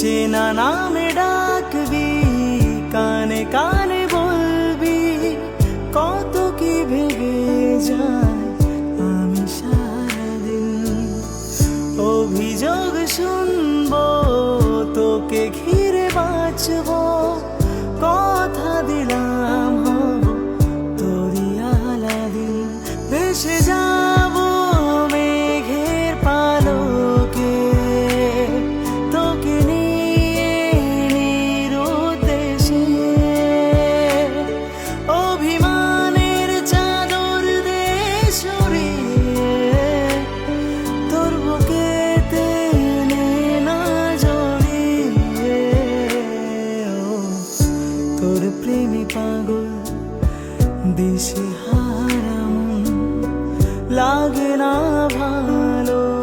চেনা নামে ডাকবি কানে কানে বলবি কত কি ভেবে যায় আমি সারাদিন অভিযোগ শুনব তোকে ঘিরে বাঁচব কথা দিলাম হব তোরি আলাদিন ভেসে যা তোর প্রেমে পাগল দিশে হারাম লাগে না ভালো।